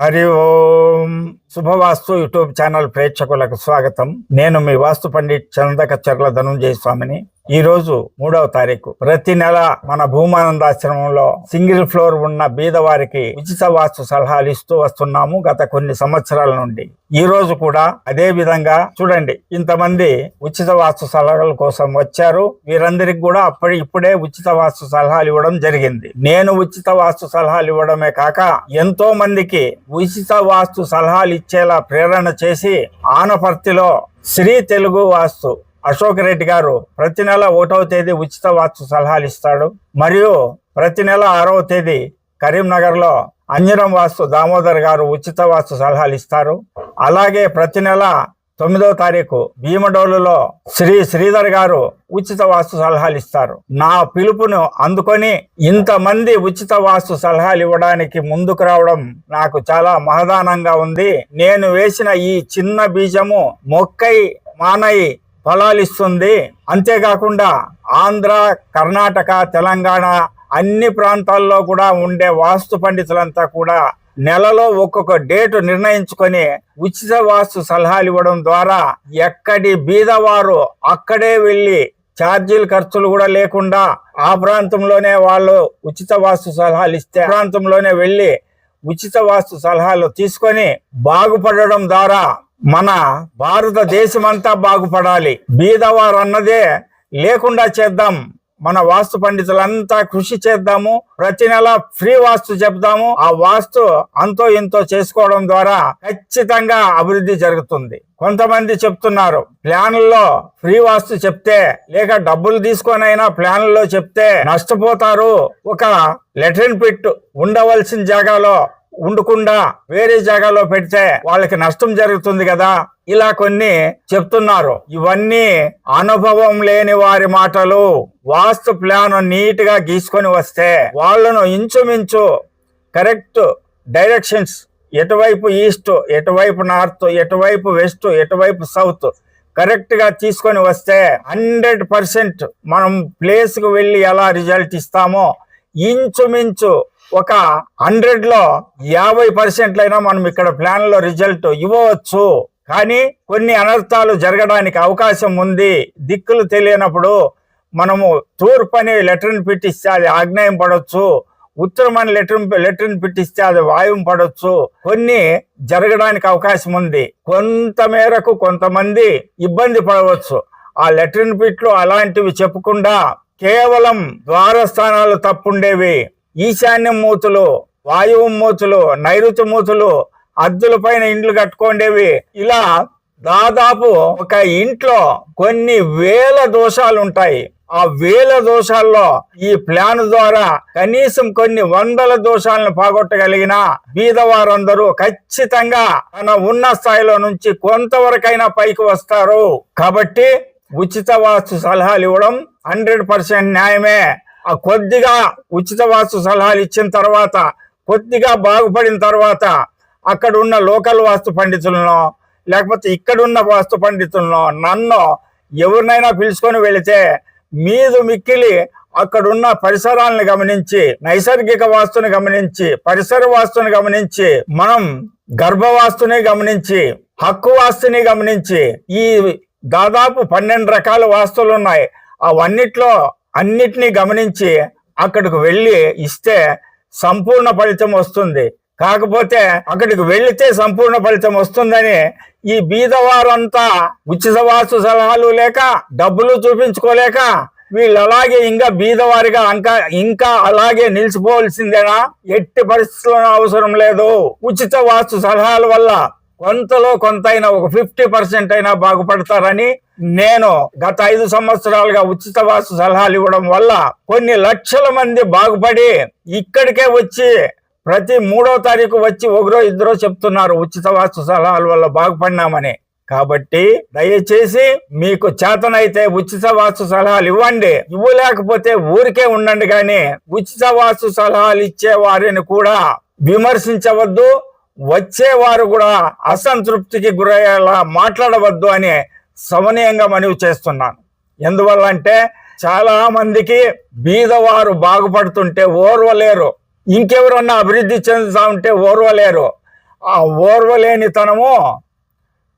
Hari Om Subhavastu YouTube channel ప్రేక్షకులకు స్వాగతం. నేను మీ వాస్తు పండిట్ చందక చర్ల ధనుంజయ స్వామిని. ఈరోజు మూడవ తారీఖు. ప్రతి నెల మన భూమానందాశ్రమంలో సింగిల్ ఫ్లోర్ ఉన్న బీదవారికి ఉచిత వాస్తు సలహాలు ఇస్తూ వస్తున్నాము గత కొన్ని సంవత్సరాల నుండి. ఈ రోజు కూడా అదే విధంగా చూడండి ఇంతమంది ఉచిత వాస్తు సలహాల కోసం వచ్చారు. వీరందరికి కూడా అప్పటి ఇప్పుడే ఉచిత వాస్తు సలహాలు ఇవ్వడం జరిగింది. నేను ఉచిత వాస్తు సలహాలు ఇవ్వడమే కాక ఎంతో మందికి ఉచిత వాస్తు సలహాలు ఇచ్చేలా ప్రేరణ చేసి ఆనపర్తిలో శ్రీ తెలుగు వాస్తు అశోక్ రెడ్డి గారు ప్రతి నెల ఒకటవ తేదీ ఉచిత వాస్తు సలహాలు ఇస్తాడు. మరియు ప్రతి నెల ఆరవ తేదీ కరీంనగర్లో అంజనం వాస్తు దామోదర్ గారు ఉచిత వాస్తు సలహాలు ఇస్తారు. అలాగే ప్రతి నెల తొమ్మిదవ తారీఖు భీమడోలులో శ్రీ శ్రీధర్ గారు ఉచిత వాస్తు సలహాలు ఇస్తారు. నా పిలుపును అందుకొని ఇంతమంది ఉచిత వాస్తు సలహాలు ఇవ్వడానికి ముందుకు రావడం నాకు చాలా మహదానంగా ఉంది. నేను వేసిన ఈ చిన్న బీజము మొక్కై ఫలాలు ఫలాలిస్తుంది. అంతేకాకుండా ఆంధ్ర కర్ణాటక తెలంగాణ అన్ని ప్రాంతాల్లో కూడా ఉండే వాస్తు పండితులంతా కూడా నెలలో ఒక్కొక్క డేటు నిర్ణయించుకొని ఉచిత వాస్తు సలహాలు ఇవ్వడం ద్వారా ఎక్కడి బీదవారు అక్కడే వెళ్ళి ఛార్జీలు ఖర్చులు కూడా లేకుండా ఆ ప్రాంతంలోనే వాళ్ళు ఉచిత వాస్తు సలహాలు ఇస్తే ప్రాంతంలోనే వెళ్ళి ఉచిత వాస్తు సలహాలు తీసుకొని బాగుపడడం ద్వారా మన భారతదేశం అంతా బాగుపడాలి. బీదవారు అన్నదే లేకుండా చేద్దాం. మన వాస్తు పండితులంతా కృషి చేద్దాము. ప్రతి నెల ఫ్రీ వాస్తు చెప్దాము. ఆ వాస్తు అంతో ఇంతో చేసుకోవడం ద్వారా ఖచ్చితంగా అభివృద్ధి జరుగుతుంది. కొంతమంది చెప్తున్నారు ప్లాన్లలో ఫ్రీ వాస్తు చెప్తే లేక డబ్బులు తీసుకొని అయినా ప్లాన్లలో చెప్తే నష్టపోతారు. ఒక లెటరిన్ పిట్ ఉండవలసిన జాగాలో ఉండకుండా వేరే జాగాలో పెడితే వాళ్ళకి నష్టం జరుగుతుంది కదా? ఇలా కొన్ని చెప్తున్నారు. ఇవన్నీ అనుభవం లేని వారి మాటలు. వాస్తు ప్లాన్ నీట్గా గీసుకొని వస్తే వాళ్ళను ఇంచుమించు కరెక్ట్ డైరెక్షన్స్ ఎటువైపు ఈస్ట్ ఎటువైపు నార్త్ ఎటువైపు వెస్ట్ ఎటువైపు సౌత్ కరెక్ట్గా తీసుకొని వస్తే హండ్రెడ్ పర్సెంట్ మనం ప్లేస్కు వెళ్ళి ఎలా రిజల్ట్ ఇస్తామో ఇంచుమించు ఒక హండ్రెడ్లో యాభై పర్సెంట్ అయినా మనం ఇక్కడ ప్లాన్లో రిజల్ట్ ఇవ్వవచ్చు. కానీ కొన్ని అనర్థాలు జరగడానికి అవకాశం ఉంది. దిక్కులు తెలియనప్పుడు మనము తూర్పు అనే లెటర్ని పెట్టిస్తే అది ఆగ్నేయం పడవచ్చు. ఉత్తరం అనే లెటర్ లెటర్ని పెట్టిస్తే అది వాయువు పడవచ్చు. కొన్ని జరగడానికి అవకాశం ఉంది. కొంత మేరకు కొంతమంది ఇబ్బంది పడవచ్చు. ఆ లెటర్ని పిట్లు అలాంటివి చెప్పకుండా కేవలం ద్వారస్థానాలు తప్పుండేవి. ఈశాన్యం మూతులు వాయువు మూతులు నైరుతి మూతులు అద్దుల పైన ఇండ్లు కట్టుకోండేవి. ఇలా దాదాపు ఒక ఇంట్లో కొన్ని వేల దోషాలు ఉంటాయి ఆ వేల దోషాల్లో ఈ ప్లాన్ ద్వారా కనీసం కొన్ని వందల దోషాలను పోగొట్టగలిగిన బీదవారందరూ ఖచ్చితంగా తన ఉన్న స్థాయిలో నుంచి కొంతవరకైనా పైకి వస్తారు. కాబట్టి ఉచిత వాస్తు సలహాలు ఇవ్వడం హండ్రెడ్ పర్సెంట్ న్యాయమే. కొద్దిగా ఉచిత వాస్తు సలహాలు ఇచ్చిన తర్వాత కొద్దిగా బాగుపడిన తర్వాత అక్కడ ఉన్న లోకల్ వాస్తు పండితులను లేకపోతే ఇక్కడున్న వాస్తు పండితులను నన్ను ఎవరినైనా పిలుచుకొని వెళితే మీదు మిక్కిలి అక్కడున్న పరిసరాలను గమనించి నైసర్గిక వాస్తుని గమనించి పరిసర వాస్తుని గమనించి మనం గర్భవాస్తుని గమనించి హక్కు వాస్తుని గమనించి ఈ దాదాపు పన్నెండు రకాల వాస్తువులు ఉన్నాయి. అవన్నిట్లో అన్నిటినీ గమనించి అక్కడికి వెళ్ళి ఇస్తే సంపూర్ణ ఫలితం వస్తుంది. కాకపోతే అక్కడికి వెళితే సంపూర్ణ ఫలితం వస్తుందని ఈ బీదవారంతా ఉచిత వాస్తు సలహాలు లేక డబ్బులు చూపించుకోలేక వీళ్ళు అలాగే ఇంకా బీదవారిగా ఇంకా ఇంకా అలాగే నిలిచిపోవలసిందేనా? ఎట్టి పరిస్థితుల్లో అవసరం లేదు. ఉచిత వాస్తు సలహాల వల్ల కొంతలో కొంత అయినా ఒక ఫిఫ్టీ పర్సెంట్ అయినా బాగుపడతారని నేను గత ఐదు సంవత్సరాలుగా ఉచిత వాసు సలహాలు ఇవ్వడం వల్ల కొన్ని లక్షల మంది బాగుపడి ఇక్కడికే వచ్చి ప్రతి మూడో తారీఖు వచ్చి ఒకరో ఇద్దరో చెప్తున్నారు ఉచిత వాస్తు సలహాల వల్ల బాగుపడినామని. కాబట్టి దయచేసి మీకు చేతనైతే ఉచిత వాస్తు సలహాలు ఇవ్వండి. ఇవ్వలేకపోతే ఊరికే ఉండండి కానీ ఉచిత వాస్తు సలహాలు ఇచ్చే వారిని కూడా విమర్శించవద్దు వచ్చేవారు కూడా అసంతృప్తికి గురయ్యేలా మాట్లాడవద్దు అని సమనీయంగా మనవి చేస్తున్నాను. ఎందువల్ల అంటే చాలా మందికి బీదవారు బాగుపడుతుంటే ఓర్వలేరు. ఇంకెవరన్నా అభివృద్ధి చెందుతా ఉంటే ఓర్వలేరు. ఆ ఓర్వలేనితనము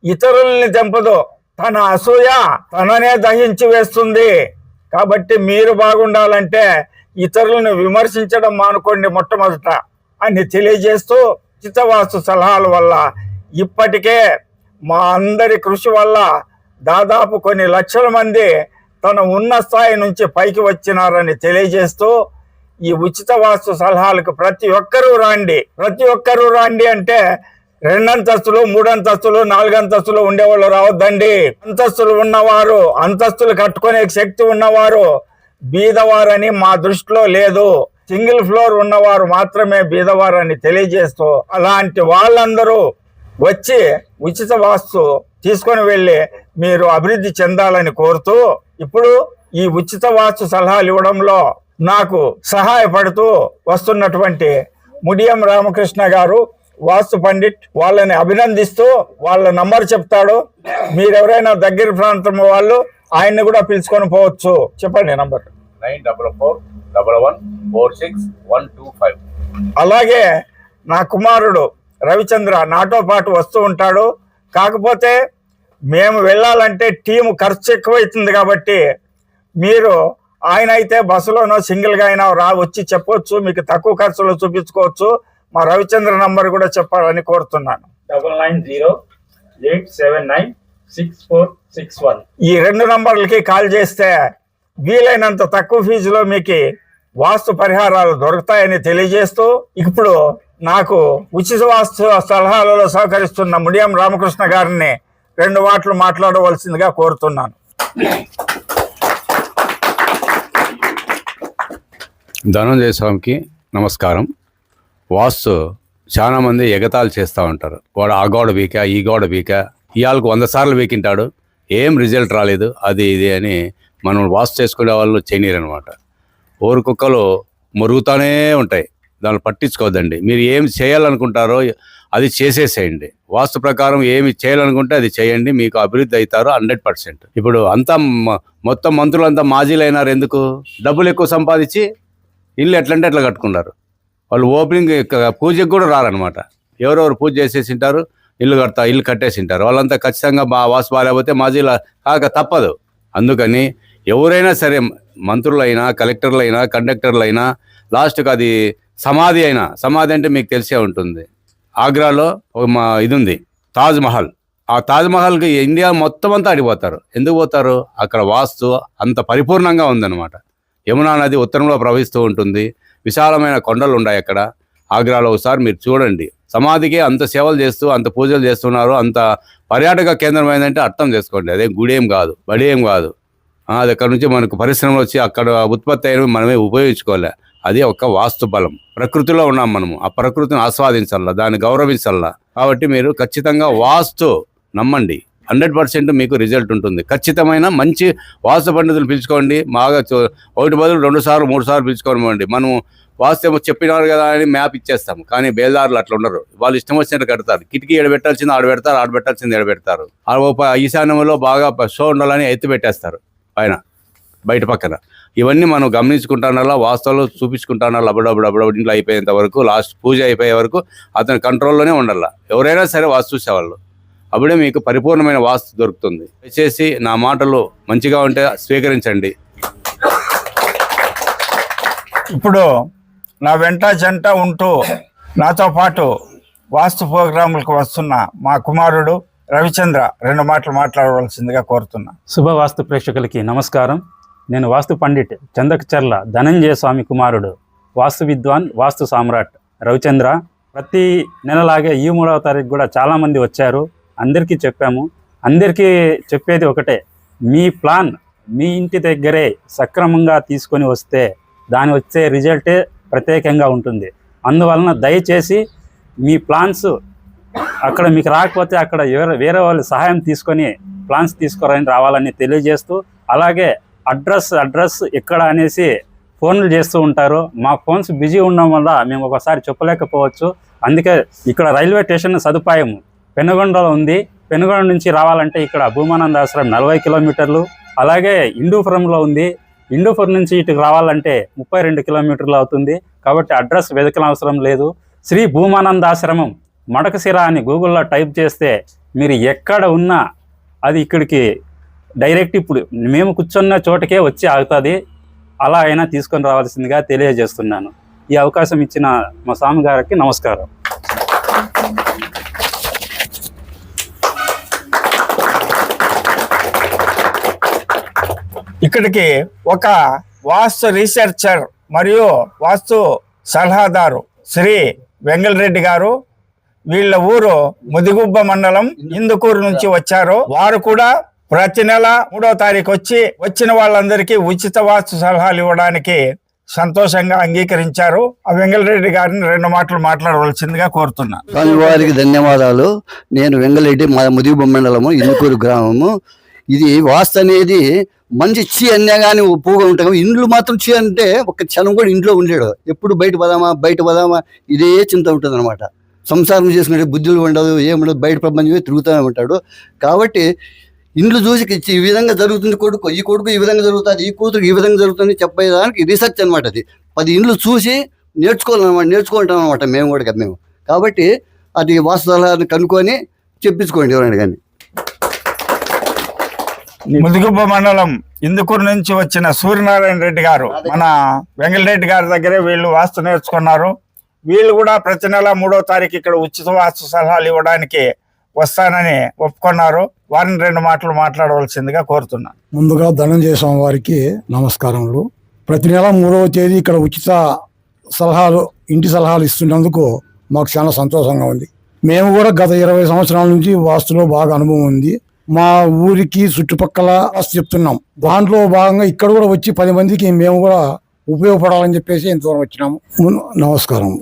ఇతరుల్ని తెంపదు. తన అసూయ తననే దహించి వేస్తుంది. కాబట్టి మీరు బాగుండాలంటే ఇతరులను విమర్శించడం మానుకోండి మొట్టమొదట అని తెలియజేస్తూ చిత్తవాసు సలహాల వల్ల ఇప్పటికే మా అందరి కృషి వల్ల దాదాపు కొన్ని లక్షల మంది తన ఉన్న స్థాయి నుంచి పైకి వచ్చినారని తెలియజేస్తూ ఈ ఉచిత వాస్తు సలహాలకు ప్రతి ఒక్కరూ రాండి. ప్రతి ఒక్కరూ రాండి అంటే రెండంతస్తులు మూడంతస్తులు నాలుగంతస్తులు ఉండేవాళ్ళు రావద్దండి. అంతస్తులు ఉన్నవారు అంతస్తులు కట్టుకునే శక్తి ఉన్నవారు బీదవారని మా దృష్టిలో లేదు. సింగిల్ ఫ్లోర్ ఉన్నవారు మాత్రమే బీదవారని తెలియజేస్తూ అలాంటి వాళ్ళందరూ వచ్చి ఉచిత వాస్తు తీసుకొని వెళ్ళి మీరు అభివృద్ధి చెందాలని కోరుతూ ఇప్పుడు ఈ ఉచిత వాస్తు సలహాలు ఇవ్వడంలో నాకు సహాయపడుతూ వస్తున్నటువంటి ముడియం రామకృష్ణ గారు వాస్తు పండిట్ వాళ్ళని అభినందిస్తూ వాళ్ళ నంబర్ చెప్తాడు. మీరెవరైనా దగ్గర ప్రాంతం వాళ్ళు ఆయన్ని కూడా పిలుచుకొని పోవచ్చు. చెప్పండి number. Nine double four double one four six one two five. అలాగే నా కుమారుడు రవిచంద్ర నాతో పాటు వస్తూ ఉంటాడు. కాకపోతే మేము వెళ్ళాలంటే టీము ఖర్చు ఎక్కువైతుంది కాబట్టి మీరు ఆయన అయితే బస్సులోనో సింగిల్గా అయినా రా వచ్చి చెప్పొచ్చు. మీకు తక్కువ ఖర్చులో చూపించుకోవచ్చు. మా రవిచంద్ర నంబర్ కూడా చెప్పాలని కోరుతున్నాను. Double nine zero eight seven nine six four six one. ఈ రెండు నంబర్లకి కాల్ చేస్తే వీలైనంత తక్కువ ఫీజులో మీకు వాస్తు పరిహారాలు దొరుకుతాయని తెలియజేస్తూ ఇప్పుడు నాకు ఉచిత వాస్తు సలహాలలో సహకరిస్తున్న ముడియం రామకృష్ణ గారిని రెండు మాటలు మాట్లాడవలసిందిగా కోరుతున్నాను. ధనంజయ స్వామికి నమస్కారం. వాస్తు చాలామంది ఎగతాలు చేస్తూ ఉంటారు. వాడు ఆ గోడ బీక ఈ గోడ బీక ఇవాళకు వంద సార్లు బీకింటాడు ఏం రిజల్ట్ రాలేదు అది ఇది అని మనం వాస్తు చేసుకునే వాళ్ళు చేయనీరనమాట ఊరు కుక్కలు మురుగుతూనే ఉంటాయి. దాన్ని పట్టించుకోవద్దండి. మీరు ఏమి చేయాలనుకుంటారో అది చేసేసేయండి. వాస్తు ప్రకారం ఏమి చేయాలనుకుంటే అది చేయండి. మీకు అభివృద్ధి అవుతారు హండ్రెడ్ పర్సెంట్. ఇప్పుడు అంతా మొత్తం మంత్రులంతా మాజీలైనారు ఎందుకు? డబ్బులు ఎక్కువ సంపాదించి ఇల్లు ఎట్లంటే అట్లా కట్టుకున్నారు. వాళ్ళు ఓపెనింగ్ పూజకు పూజకి కూడా రారనమాట ఎవరెవరు పూజ చేసేసి ఉంటారు ఇల్లు కడతా ఇల్లు కట్టేసి ఉంటారు వాళ్ళంతా ఖచ్చితంగా బా వాసు బాగాలేకపోతే మాజీల కాక తప్పదు. అందుకని ఎవరైనా సరే మంత్రులైనా కలెక్టర్లైనా కండక్టర్లైనా లాస్ట్కి అది సమాధి అయినా సమాధి అంటే మీకు తెలిసే ఉంటుంది. ఆగ్రాలో ఒక మా ఇది ఉంది తాజ్ మహల్. ఆ తాజ్ మహల్కి ఇండియా మొత్తం అంతా అడిగిపోతారు ఎందుకు పోతారు? అక్కడ వాస్తు అంత పరిపూర్ణంగా ఉందన్నమాట. యమునా నది ఉత్తరంలో ప్రవహిస్తూ ఉంటుంది. విశాలమైన కొండలు ఉన్నాయి అక్కడ. ఆగ్రాలో ఒకసారి మీరు చూడండి. సమాధికి అంత సేవలు చేస్తూ అంత పూజలు చేస్తున్నారు. అంత పర్యాటక కేంద్రం ఏంటంటే అర్థం చేసుకోండి. అదే గుడేం కాదు బడేం కాదు. అది అక్కడ నుంచి మనకు పరిశ్రమలు వచ్చి అక్కడ ఉత్పత్తి అయినవి మనమే ఉపయోగించుకోవాలి. అది ఒక వాస్తు బలం. ప్రకృతిలో ఉన్నాం మనము. ఆ ప్రకృతిని ఆస్వాదించాలా దాన్ని గౌరవించాలా కాబట్టి మీరు ఖచ్చితంగా వాస్తు నమ్మండి. హండ్రెడ్ పర్సెంట్ మీకు రిజల్ట్ ఉంటుంది. ఖచ్చితమైన మంచి వాస్తు పండితులు పిలుచుకోండి. బాగా ఒకటి బదులు రెండు సార్లు మూడు సార్లు పిలుచుకోనివ్వండి. మనం వాస్తు ఏమో చెప్పినారు కదా అని మ్యాప్ ఇచ్చేస్తాం. కానీ బేల్దారులు అట్లా ఉండరు. వాళ్ళు ఇష్టం వచ్చినట్టు కడతారు. కిటికీ ఎడబెట్టాల్సింది ఆడ పెడతారు ఆడ పెట్టాల్సింది ఎడబెడతారు ఆ ఈశాన్యంలో బాగా షో ఉండాలని ఎత్తి పెట్టేస్తారు. పైన బయట పక్కన. ఇవన్నీ మనం గమనించుకుంటానల్లా వాస్తవంలో చూపించుకుంటానల్లా అప్పుడప్పుడు అప్పుడప్పుడు ఇంట్లో అయిపోయేంత వరకు లాస్ట్ పూజ అయిపోయే వరకు అతని కంట్రోల్లోనే ఉండాలా. ఎవరైనా సరే వాస్తు చూసేవాళ్ళు. అప్పుడే మీకు పరిపూర్ణమైన వాస్తు దొరుకుతుంది. దయచేసి నా మాటలు మంచిగా ఉంటే స్వీకరించండి. ఇప్పుడు నా వెంట జంట ఉంటూ నాతో పాటు వాస్తు ప్రోగ్రాములకు వస్తున్న మా కుమారుడు రవిచంద్ర రెండు మాటలు మాట్లాడవలసిందిగా కోరుతున్నా. శుభవాస్తు ప్రేక్షకులకి నమస్కారం. నేను వాస్తు పండిట్ చందకచర్ల ధనంజయ స్వామి కుమారుడు వాస్తు విద్వాన్ వాస్తు సామ్రాట్ రవిచంద్ర. ప్రతి నెలలాగే ఈ మూడవ తారీఖు కూడా చాలామంది వచ్చారు. అందరికీ చెప్పాము. అందరికీ చెప్పేది ఒకటే మీ ప్లాన్ మీ ఇంటి దగ్గరే సక్రమంగా తీసుకొని వస్తే దాని వచ్చే రిజల్టే ప్రత్యేకంగా ఉంటుంది. అందువలన దయచేసి మీ ప్లాన్స్ అక్కడ మీకు రాకపోతే అక్కడ వేరే వేరే సహాయం తీసుకొని ప్లాన్స్ తీసుకురాని రావాలని తెలియజేస్తూ అలాగే అడ్రస్ అడ్రస్ ఎక్కడ అనేసి ఫోన్లు చేస్తూ ఉంటారు. మా ఫోన్స్ బిజీ ఉండడం వల్ల మేము ఒకసారి చెప్పలేకపోవచ్చు. అందుకే ఇక్కడ రైల్వే స్టేషన్ సదుపాయం పెనుగొండలో ఉంది. పెనుగొండ నుంచి రావాలంటే ఇక్కడ భూమానంద ఆశ్రమం నలభై కిలోమీటర్లు. అలాగే ఇండూపురంలో ఉంది. ఇండూపురం నుంచి ఇటుకు రావాలంటే ముప్పై రెండు కిలోమీటర్లు అవుతుంది. కాబట్టి అడ్రస్ వెతకనవసరం లేదు. శ్రీ భూమానంద ఆశ్రమం మడకశిర అని గూగుల్లో టైప్ చేస్తే మీరు ఎక్కడ ఉన్నా అది ఇక్కడికి డైరెక్ట్ ఇప్పుడు మేము కూర్చున్న చోటకే వచ్చి ఆగుతుంది. అలా అయినా తీసుకొని రావాల్సిందిగా తెలియజేస్తున్నాను. ఈ అవకాశం ఇచ్చిన మా స్వామి గారికి నమస్కారం. ఇక్కడికి ఒక వాస్తు రీసెర్చర్ మరియు వాస్తు సలహాదారు శ్రీ వెంగళరెడ్డి గారు వీళ్ళ ఊరు ముదిగుబ్బ మండలం ఇందుకూరు నుంచి వచ్చారు. వారు కూడా ప్రతి నెల మూడో తారీఖు వచ్చి వచ్చిన వాళ్ళందరికీ ఉచిత వాస్తు సలహాలు ఇవ్వడానికి సంతోషంగా అంగీకరించారు. ఆ వెంగళరెడ్డి గారిని రెండు మాటలు మాట్లాడవలసిందిగా కోరుతున్నా. స్వామి వారికి ధన్యవాదాలు. నేను వెంగళరెడ్డి మా ముదిగుబ్బ మండలము ఇందుకూరు గ్రామము. ఇది వాస్తు అనేది మంచి చీ అన్నా కానీ పోగా ఉంటాం ఇండ్లు మాత్రం చీ అంటే ఒక క్షణం కూడా ఇంట్లో ఉండేడు ఎప్పుడు బయట పదామా బయట పదామా ఇదే చింత ఉంటుంది అనమాట సంసారం చేసుకుంటే బుద్ధులు ఉండదు ఏముండదు బయట ప్రపంచమే తిరుగుతూనే ఉంటాడు. కాబట్టి ఇండ్లు చూసి ఈ విధంగా జరుగుతుంది కొడుకు ఈ కొడుకు ఈ విధంగా జరుగుతుంది ఈ కూతురు ఈ విధంగా జరుగుతుంది చెప్పేదానికి రీసెర్చ్ అనమాట అది. పది ఇండ్లు చూసి నేర్చుకోవాలన్నమాట నేర్చుకుంటాం అనమాట మేము కూడా కదా మేము. కాబట్టి అది వాస్తవాలను కనుక్కొని చెప్పించుకోండి ఎవరైనా కానీ. ముదిగుబ్బ మండలం ఇందుకూరు నుంచి వచ్చిన సూర్యనారాయణ రెడ్డి గారు మన వెంగళరెడ్డి గారి దగ్గరే వీళ్ళు వాస్తు నేర్చుకున్నారు. వీళ్ళు కూడా ప్రతి నెల మూడో తారీఖు ఇక్కడ ఉచిత వాస్తు సలహాలు ఇవ్వడానికి వస్తానని ఒప్పుకున్నారు. వారిని రెండు మాటలు మాట్లాడవలసిందిగా కోరుతున్నాను. ముందుగా ధనంజయ స్వామి వారికి నమస్కారములు. ప్రతి నెల మూడవ తేదీ ఇక్కడ ఉచిత సలహాలు ఇంటి సలహాలు ఇస్తున్నందుకు మాకు చాలా సంతోషంగా ఉంది. మేము కూడా గత ఇరవై సంవత్సరాల నుంచి వాస్తులో బాగా అనుభవం ఉంది. మా ఊరికి చుట్టుపక్కల చెప్తున్నాం. దాంట్లో భాగంగా ఇక్కడ కూడా వచ్చి పది మందికి మేము కూడా ఉపయోగపడాలని చెప్పేసి ఇంత దూరం వచ్చినాము. నమస్కారం.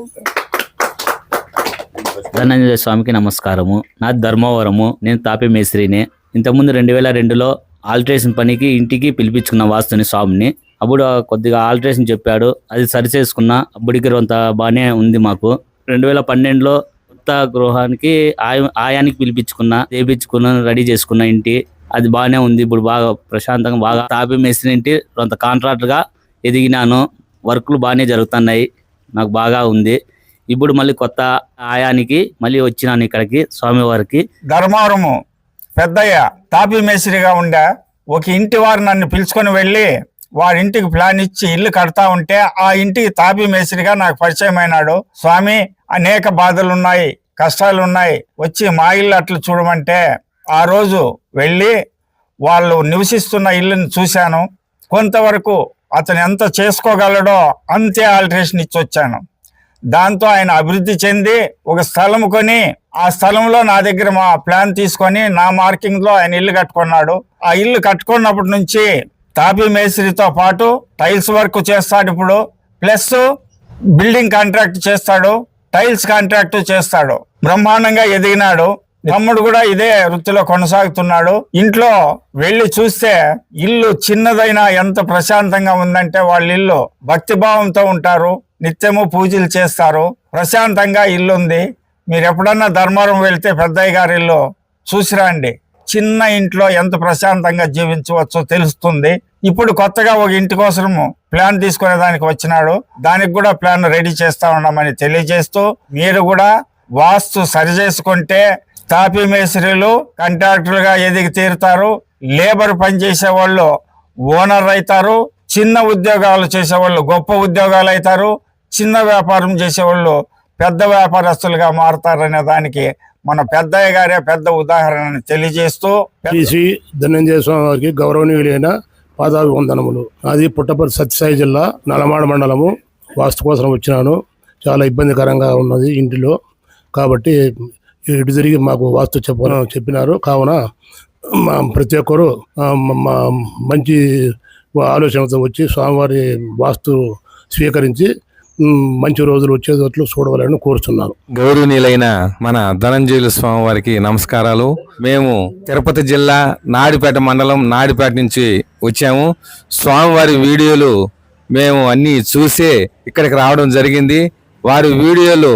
ధనంజయ స్వామికి నమస్కారము. నా ధర్మవరము. నేను తాపి మేస్త్రిని. ఇంతకుముందు రెండు వేల రెండులో ఆల్ట్రేషన్ పనికి ఇంటికి పిలిపించుకున్న వాస్తుని స్వామిని. అప్పుడు కొద్దిగా ఆల్ట్రేషన్ చెప్పాడు. అది సరి చేసుకున్న అప్పటికి కొంత బాగానే ఉంది మాకు. రెండు వేల పన్నెండులో కొత్త గృహానికి ఆయ- ఆయానికి పిలిపించుకున్న చేపించుకున్న రెడీ చేసుకున్న ఇంటి. అది బాగానే ఉంది. ఇప్పుడు బాగా ప్రశాంతంగా బాగా తాపి మేస్త్రి ఇంటి కొంత కాంట్రాక్ట్గా ఎదిగినాను. వర్క్లు బాగానే జరుగుతున్నాయి. నాకు బాగా ఉంది. ఇప్పుడు మళ్ళీ కొత్త ఆయానికి మళ్ళీ వచ్చినాను ఇక్కడికి స్వామివారికి. ధర్మవరము పెద్దయ్య తాపీ మేస్త్రిగా ఉండే ఒక ఇంటి వారు నన్ను పిలుచుకొని వెళ్ళి వారి ఇంటికి ప్లాన్ ఇచ్చి ఇల్లు కడతా ఉంటే ఆ ఇంటికి తాపీ మేస్త్రిగా నాకు పరిచయం అయినాడు. స్వామి అనేక బాధలు ఉన్నాయి కష్టాలు ఉన్నాయి వచ్చి మా ఇల్లు అట్లు చూడమంటే ఆ రోజు వెళ్ళి వాళ్ళు నివసిస్తున్న ఇల్లుని చూశాను. కొంతవరకు అతను ఎంత చేసుకోగలడో అంతే ఆల్టరేషన్ ఇచ్చి వచ్చాను దాంతో ఆయన అభివృద్ధి చెంది ఒక స్థలం కొని ఆ స్థలంలో నా దగ్గర మా ప్లాన్ తీసుకొని నా మార్కింగ్లో ఆయన ఇల్లు కట్టుకున్నాడు. ఆ ఇల్లు కట్టుకున్నప్పటి నుంచి తాపీ మేస్త్రితో పాటు టైల్స్ వర్క్ చేస్తాడు ఇప్పుడు. ప్లస్ బిల్డింగ్ కాంట్రాక్ట్ చేస్తాడు టైల్స్ కాంట్రాక్ట్ చేస్తాడు. బ్రహ్మాండంగా ఎదిగినాడు. తమ్ముడు కూడా ఇదే వృత్తిలో కొనసాగుతున్నాడు. ఇంట్లో వెళ్ళి చూస్తే ఇల్లు చిన్నదైనా ఎంత ప్రశాంతంగా ఉందంటే వాళ్ళ ఇల్లు భక్తిభావంతో ఉంటారు నిత్యము పూజలు చేస్తారు ప్రశాంతంగా ఇల్లు ఉంది. మీరు ఎప్పుడన్నా ధర్మవరం వెళ్తే పెద్దయ్య గారి ఇల్లు చూసిరండి చిన్న ఇంట్లో ఎంత ప్రశాంతంగా జీవించవచ్చో తెలుస్తుంది. ఇప్పుడు కొత్తగా ఒక ఇంటి కోసం ప్లాన్ తీసుకునే దానికి వచ్చినాడు. దానికి కూడా ప్లాన్ రెడీ చేస్తా ఉన్నామని తెలియజేస్తూ మీరు కూడా వాస్తు సరి చేసుకుంటే తాపీ మేస్త్రీలు కాంట్రాక్టర్లుగా ఎదిగి తీరుతారు. లేబర్ పనిచేసే వాళ్ళు ఓనర్ అవుతారు. చిన్న ఉద్యోగాలు చేసేవాళ్ళు గొప్ప ఉద్యోగాలు అవుతారు. చిన్న వ్యాపారం చేసేవాళ్ళు పెద్ద వ్యాపారస్తులుగా మారుతారనే దానికి మన పెద్దయ్య గారే పెద్ద ఉదాహరణని తెలియజేస్తూ శ్రీ ధనంజయ స్వామి వారికి గౌరవనీయులైన పాదాభివందనములు. అది పుట్టపర్తి సత్యసాయి జిల్లా నలమాడ మండలము. వాస్తు కోసం వచ్చినాను. చాలా ఇబ్బందికరంగా ఉన్నది ఇంటిలో. కాబట్టి ఇటు తిరిగి మాకు వాస్తు చెప్ప చెప్పినారు. కావున మా ప్రతి ఒక్కరు మా మంచి ఆలోచనతో వచ్చి స్వామివారి వాస్తు స్వీకరించి మంచి రోజులు వచ్చేటట్లు చూడవాలని కోరుతున్నాను గౌరవనీయులైన మన ధనంజయులు స్వామి వారికి నమస్కారాలు. మేము తిరుపతి జిల్లా నాడిపేట మండలం నాడిపేట నుంచి వచ్చాము. స్వామివారి వీడియోలు మేము అన్నీ చూసే ఇక్కడికి రావడం జరిగింది. వారి వీడియోలు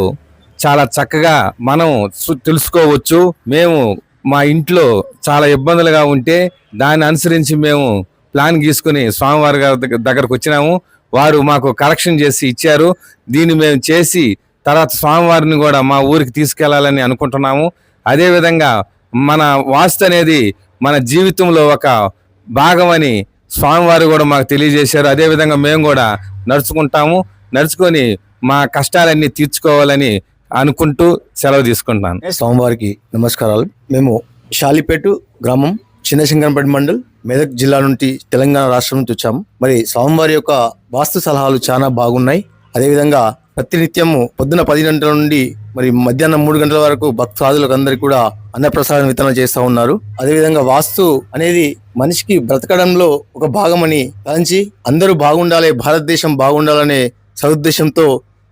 చాలా చక్కగా మనం తెలుసుకోవచ్చు. మేము మా ఇంట్లో చాలా ఇబ్బందులుగా ఉంటే దాన్ని అనుసరించి మేము ప్లాన్ గీసుకుని స్వామివారి గారి దగ్గర- దగ్గరకు వచ్చినాము. వారు మాకు కలెక్షన్ చేసి ఇచ్చారు. దీన్ని మేము చేసి తర్వాత స్వామివారిని కూడా మా ఊరికి తీసుకెళ్ళాలని అనుకుంటున్నాము. అదేవిధంగా మన వాస్తు అనేది మన జీవితంలో ఒక భాగమని స్వామివారు కూడా మాకు తెలియజేశారు. అదేవిధంగా మేము కూడా నడుచుకుంటాము. నడుచుకొని మా కష్టాలన్నీ తీర్చుకోవాలని అనుకుంటూ సెలవు తీసుకుంటున్నాను. స్వామివారికి నమస్కారాలు. మేము షాలిపేటు గ్రామం చిన్నశంకరంపేట మండల్ మెదక్ జిల్లా నుండి తెలంగాణ రాష్ట్రం నుంచి వచ్చాము. మరి స్వామివారి యొక్క వాస్తు సలహాలు చాలా బాగున్నాయి. అదేవిధంగా ప్రతినిత్యము పొద్దున పది గంటల నుండి మరి మధ్యాహ్నం మూడు గంటల వరకు భక్తాదులకు అందరికీ కూడా అన్నప్రసాదం వితరణ చేస్తూ ఉన్నారు. అదేవిధంగా వాస్తు అనేది మనిషికి బ్రతకడంలో ఒక భాగమని తలంచి అందరూ బాగుండాలి భారతదేశం బాగుండాలనే సదుద్దేశంతో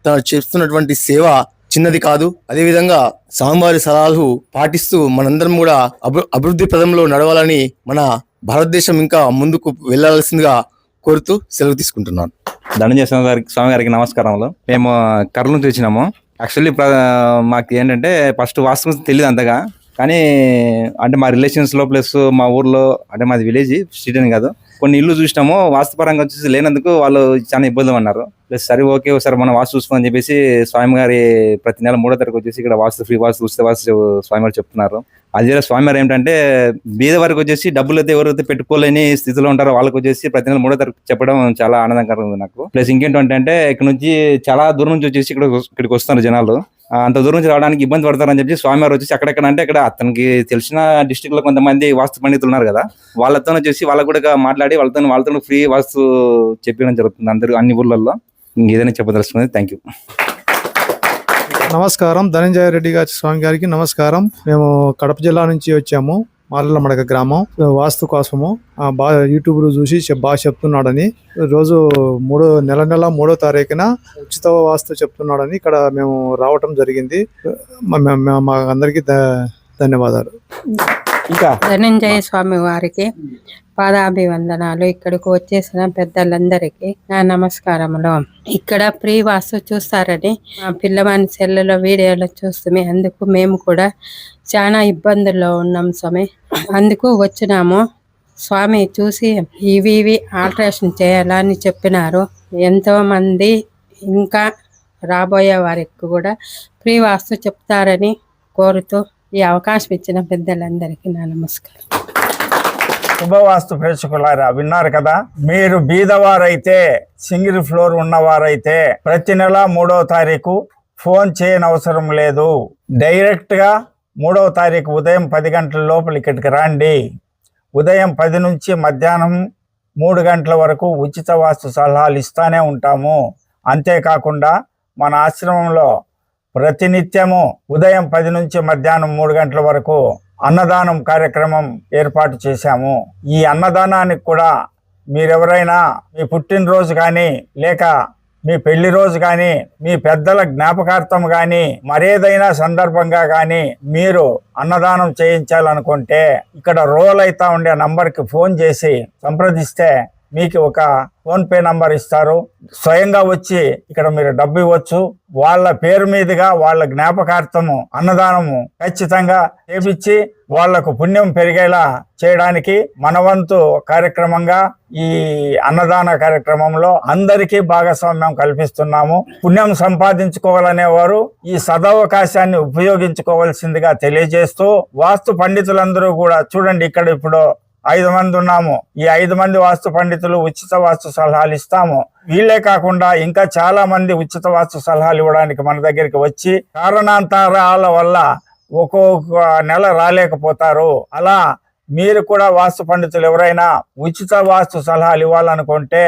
తను చేస్తున్నటువంటి సేవ చిన్నది కాదు. అదేవిధంగా స్వామివారి సలహాలు పాటిస్తూ మనందరం కూడా అభి అభివృద్ధి పదంలో నడవాలని మన భారతదేశం ఇంకా ముందుకు వెళ్ళాల్సిందిగా కోరుతూ సెలవు తీసుకుంటున్నాను. ధనంజయ స్వామి గారికి స్వామి గారికి నమస్కారములు. మేము కర్నూలు నుంచి వచ్చినాము. యాక్చువల్లీ మాకు ఏంటంటే ఫస్ట్ వాస్తవం తెలియదు అంతగా. కానీ అంటే మా రిలేషన్స్లో ప్లస్ మా ఊర్లో అంటే మాది విలేజ్ సిటీ అని కాదు. కొన్ని ఇల్లు చూసినాము వాస్తుపరంగా చూసి లేనందుకు వాళ్ళు చాలా ఇబ్బంది అన్నారు ప్లస్ సరే ఓకే ఒకసారి మనం వాస్తు చూసుకోమని చెప్పేసి స్వామి గారి ప్రతి నెల మూడో తరగతి వచ్చేసి ఇక్కడ వాస్తు ఫ్రీ వాస్తు ఉచిత వాస్తు స్వామి గారు చెప్తున్నారు. అదే స్వామి గారు ఏంటంటే బీద వరకు వచ్చేసి డబ్బులు అయితే ఎవరైతే పెట్టుకోలేని స్థితిలో ఉంటారో వాళ్ళకి వచ్చేసి ప్రతి నెల మూడో తరగతి చెప్పడం చాలా ఆనందకరంగా ఉంది నాకు. ప్లస్ ఇంకేంటంటే ఇక్కడ నుంచి చాలా దూరం నుంచి వచ్చేసి ఇక్కడ ఇక్కడికి వస్తున్నారు జనాలు. అంత దూరం నుంచి రావడానికి ఇబ్బంది పడతారని చెప్పి స్వామి గారు వచ్చేసి అక్కడెక్కడ అంటే ఇక్కడ అతనికి తెలిసిన డిస్టిక్లో కొంతమంది వాస్తు పండితులు ఉన్నారు కదా. వాళ్ళతో వచ్చేసి వాళ్ళకు కూడా మాట్లాడి వాళ్ళతో వాళ్ళతో ఫ్రీ వాస్తు చెప్పడం జరుగుతుంది అందరూ అన్ని ఊర్లలో ఏదైనా చెప్పదలుచుకుంది థ్యాంక్ యూ నమస్కారం. ధనంజయ రెడ్డి గారి స్వామి గారికి నమస్కారం. మేము కడప జిల్లా నుంచి వచ్చాము. మడక గ్రామం. వాస్తు కోసము ఆ బాగా యూట్యూబ్లో చూసి బాగా చెప్తున్నాడని. రోజు మూడో నెల నెల మూడో తారీఖున ఉచిత వాస్తు చెప్తున్నాడని ఇక్కడ మేము రావటం జరిగింది. మా- అందరికీ ధన్యవాదాలు. ధనంజయ స్వామి వారికి పాదాభివందనాలు. ఇక్కడికి వచ్చేసిన పెద్దలందరికీ నా నమస్కారములు. ఇక్కడ ఫ్రీ వాస్తు చూస్తారని పిల్లవాని సెల్లులో వీడియోలో చూస్తే అందుకు మేము కూడా చాలా ఇబ్బందుల్లో ఉన్నాం స్వామి. అందుకు వచ్చినాము. స్వామి చూసి ఇవి ఇవి ఆల్ట్రేషన్ చేయాలని చెప్పినారు. ఎంతోమంది ఇంకా రాబోయే వారికి కూడా ఫ్రీ వాస్తు చెప్తారని కోరుతూ ఈ అవకాశం ఇచ్చిన పెద్దలందరికీ నా నమస్కారం. శుభవాస్తు ప్రేక్షకులారా విన్నారు కదా? మీరు బీదవారైతే సింగిల్ ఫ్లోర్ ఉన్నవారైతే ప్రతి నెల మూడవ తారీఖు ఫోన్ చేయనవసరం లేదు. డైరెక్ట్గా మూడవ తారీఖు ఉదయం పది గంటల లోపల ఇక్కడికి రండి. ఉదయం పది నుంచి మధ్యాహ్నం మూడు గంటల వరకు ఉచిత వాస్తు సలహాలు ఇస్తానే ఉంటాము. అంతేకాకుండా మన ఆశ్రమంలో ప్రతినిత్యము ఉదయం పది నుంచి మధ్యాహ్నం మూడు గంటల వరకు అన్నదానం కార్యక్రమం ఏర్పాటు చేశాము. ఈ అన్నదానానికి కూడా మీరెవరైనా మీ పుట్టినరోజు కానీ లేక మీ పెళ్ళి రోజు కానీ మీ పెద్దల జ్ఞాపకార్థం కానీ మరేదైనా సందర్భంగా కానీ మీరు అన్నదానం చేయించాలనుకుంటే ఇక్కడ రోల్ అవుతా ఉండే నంబర్కి ఫోన్ చేసి సంప్రదిస్తే మీకు ఒక ఫోన్ పే నంబర్ ఇస్తారు. స్వయంగా వచ్చి ఇక్కడ మీరు డబ్బు ఇవ్వచ్చు. వాళ్ళ పేరు మీదుగా వాళ్ళ జ్ఞాపకార్థము అన్నదానము ఖచ్చితంగా చేపించి వాళ్ళకు పుణ్యం పెరిగేలా చేయడానికి మనవంతు కార్యక్రమంగా ఈ అన్నదాన కార్యక్రమంలో అందరికీ భాగస్వామ్యం కల్పిస్తున్నాము. పుణ్యం సంపాదించుకోవాలనేవారు ఈ సదవకాశాన్ని ఉపయోగించుకోవాల్సిందిగా తెలియజేస్తూ వాస్తు పండితులందరూ కూడా చూడండి ఇక్కడ ఇప్పుడు ఐదు మంది ఉన్నాము. ఈ ఐదు మంది వాస్తు పండితులు ఉచిత వాస్తు సలహాలు ఇస్తాము. వీళ్ళే కాకుండా ఇంకా చాలా మంది ఉచిత వాస్తు సలహాలు ఇవ్వడానికి మన దగ్గరికి వచ్చి కారణాంతరాల వల్ల ఒక్కొక్క నెల రాలేకపోతారు. అలా మీరు కూడా వాస్తు పండితులు ఎవరైనా ఉచిత వాస్తు సలహాలు ఇవ్వాలనుకుంటే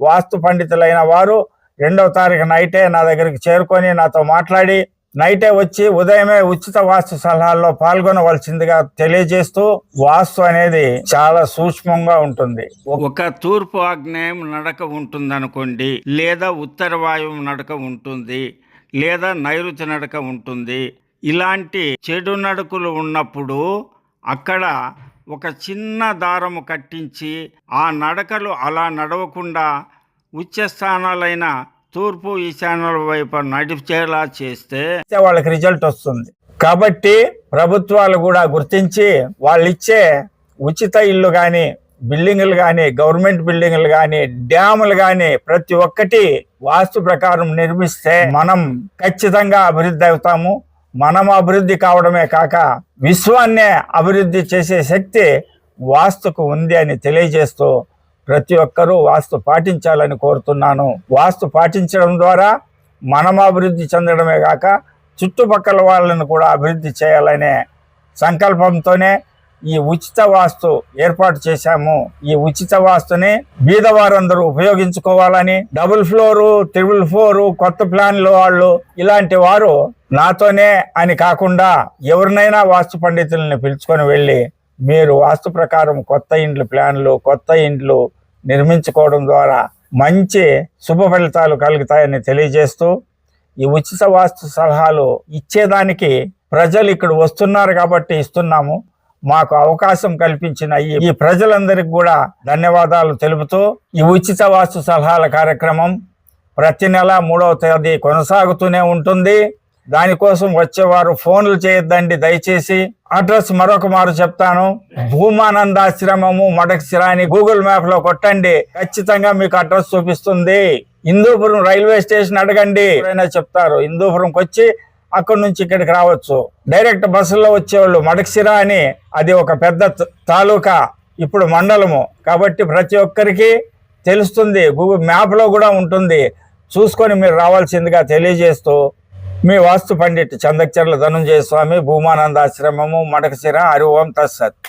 వాస్తు పండితులైన వారు రెండవ తారీఖు నైటే నా దగ్గరికి చేరుకొని నాతో మాట్లాడి నైటే వచ్చి ఉదయమే ఉచిత వాస్తు సలహాల్లో పాల్గొనవలసిందిగా తెలియజేస్తూ వాస్తు అనేది చాలా సూక్ష్మంగా ఉంటుంది. ఒక తూర్పు ఆగ్నేయం నడక ఉంటుందనుకోండి లేదా ఉత్తర వాయువు నడక ఉంటుంది లేదా నైరుతి నడక ఉంటుంది ఇలాంటి చెడు నడుకులు ఉన్నప్పుడు అక్కడ ఒక చిన్న దారము కట్టించి ఆ నడకలు అలా నడవకుండా ఉచ్చ స్థానాలైన తూర్పు ఈశాన్యుల వైపు నడిచేలా చేస్తే వాళ్ళకి రిజల్ట్ వస్తుంది. కాబట్టి ప్రభుత్వాలు కూడా గుర్తించి వాళ్ళు ఇచ్చే ఉచిత ఇల్లు కానీ బిల్డింగులు కానీ గవర్నమెంట్ బిల్డింగులు కానీ డ్యాములు కానీ ప్రతి ఒక్కటి వాస్తు ప్రకారం నిర్మిస్తే మనం ఖచ్చితంగా అభివృద్ధి అవుతాము. మనం అభివృద్ధి కావడమే కాక విశ్వాన్నే అభివృద్ధి చేసే శక్తి వాస్తుకు ఉంది అని తెలియజేస్తూ ప్రతి ఒక్కరూ వాస్తు పాటించాలని కోరుతున్నాను. వాస్తు పాటించడం ద్వారా మనం అభివృద్ధి చెందడమే కాక చుట్టుపక్కల వాళ్ళని కూడా అభివృద్ధి చేయాలనే సంకల్పంతోనే ఈ ఉచిత వాస్తు ఏర్పాటు చేశాము. ఈ ఉచిత వాస్తుని బీదవారందరూ ఉపయోగించుకోవాలని డబుల్ ఫ్లోరు త్రిబుల్ ఫ్లోరు కొత్త ప్లాన్లు వాళ్ళు ఇలాంటి వారు నాతోనే అని కాకుండా ఎవరినైనా వాస్తు పండితుల్ని పిలుచుకొని వెళ్ళి మీరు వాస్తు ప్రకారం కొత్త ఇండ్లు ప్లాన్లు కొత్త ఇండ్లు నిర్మించుకోవడం ద్వారా మంచి శుభ ఫలితాలు కలుగుతాయని తెలియజేస్తూ ఈ ఉచిత వాస్తు సలహాలు ఇచ్చేదానికి ప్రజలు ఇక్కడ వస్తున్నారు కాబట్టి ఇస్తున్నాము. మాకు అవకాశం కల్పించిన ఈ ప్రజలందరికీ కూడా ధన్యవాదాలు తెలుపుతూ ఈ ఉచిత వాస్తు సలహాల కార్యక్రమం ప్రతి నెల మూడవ తేదీ కొనసాగుతూనే ఉంటుంది. దానికోసం వచ్చేవారు ఫోన్లు చేయొద్దండి. దయచేసి అడ్రస్ మరొక మారు చెప్తాను. భూమానందాశ్రమము మడకశిర అని గూగుల్ మ్యాప్లో కొట్టండి. ఖచ్చితంగా మీకు అడ్రస్ చూపిస్తుంది. హిందూపురం రైల్వే స్టేషన్ అడగండి. ఎవరైనా చెప్తారు. హిందూపురంకి వచ్చి అక్కడి నుంచి ఇక్కడికి రావచ్చు. డైరెక్ట్ బస్సుల్లో వచ్చేవాళ్ళు మడక్సిరా అని అది ఒక పెద్ద త- తాలూకా ఇప్పుడు మండలము. కాబట్టి ప్రతి ఒక్కరికి తెలుస్తుంది. గూగుల్ మ్యాప్లో కూడా ఉంటుంది. చూసుకొని మీరు రావాల్సిందిగా తెలియజేస్తూ మీ వాస్తు పండిట్ చందక్చర్ల ధనుంజయ స్వామి భూమానందాశ్రమము మడకశిర హరి ఓం తత్సత్.